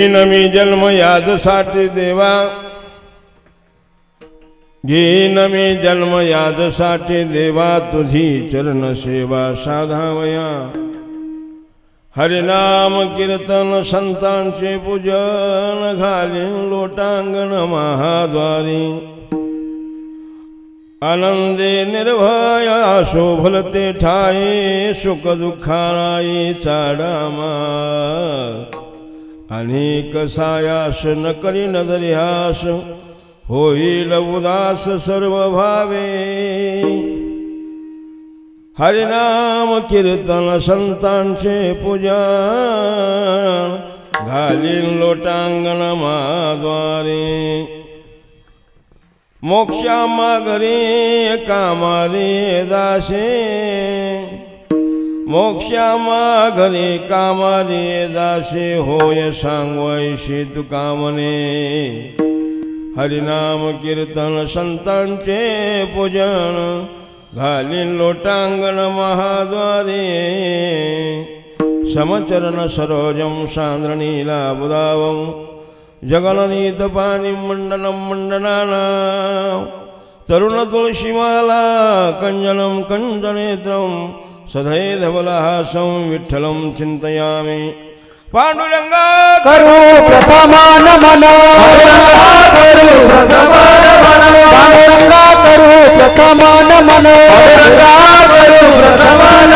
नमी जन्म याजसाठी देवा। घेईन मी जन्म याजसाठी देवा, तुझी चरण सेवा साधावया। हरिनाम कीर्तन संतांचे पूजन घालीन लोटांगण महाद्वारी। आनंदे निर्भया शोभलते ठाई सुख दुःखाई અનેક સાયાસ ન કરી નદરિહાસ હોઈ લવદાસ સર્વભાવે. હરિનામ કીર્તન સંતાન છે પૂજન ઘાલીન લોટાંગણમાં દ્વારે. મોક્ષામાં ઘરે કામારે દાસે. दासे मोक्षा मागरे कामारे दासे होय सांगवायशी तुका म्हणे हरिनाम कीर्तन संतांचे पूजन घालीन लोटांगण महाद्वारे। समचरण सरोजं सान्द्रनीलाबुदावं जगननीतपानिं मण्डनं मण्डनानां। तरुणतुलसीमाला कञ्जनं कञ्जनेत्रं सधैधवलहासं विठ्ठलं चिन्तयामि। पाण्डुरङ्गा करू प्रथमान मन करू पांडुरंगा करू प्रथमान मन करू प्रथमान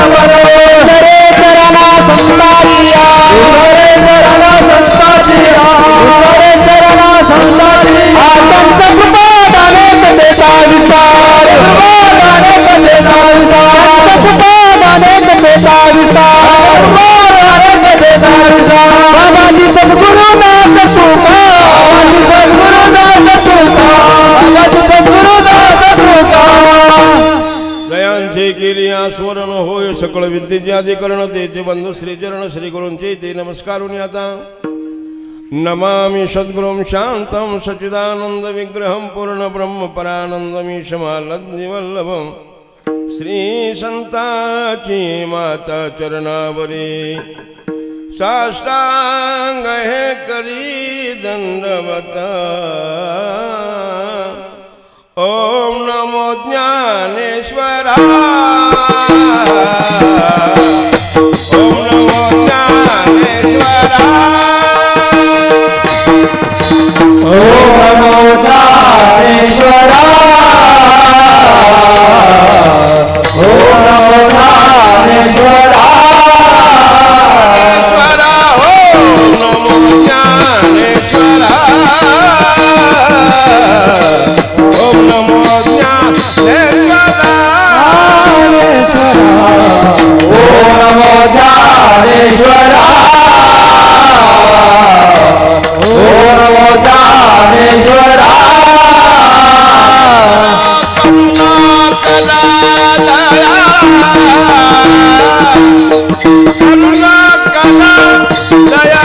दयांचे केली स्मरण होय सकळ विद्येचे अधिकरण बंधू श्रीचरण श्री गुरूंचे ते नमस्कारून सच्चिदानन्द विग्रहं पूर्ण ब्रह्म परानन्दमीशमालद्निवल्लभं श्रीसंताची माता चरणावरी। साष्टांग हे करी दंडवता नमो ज्ञानेश्वरा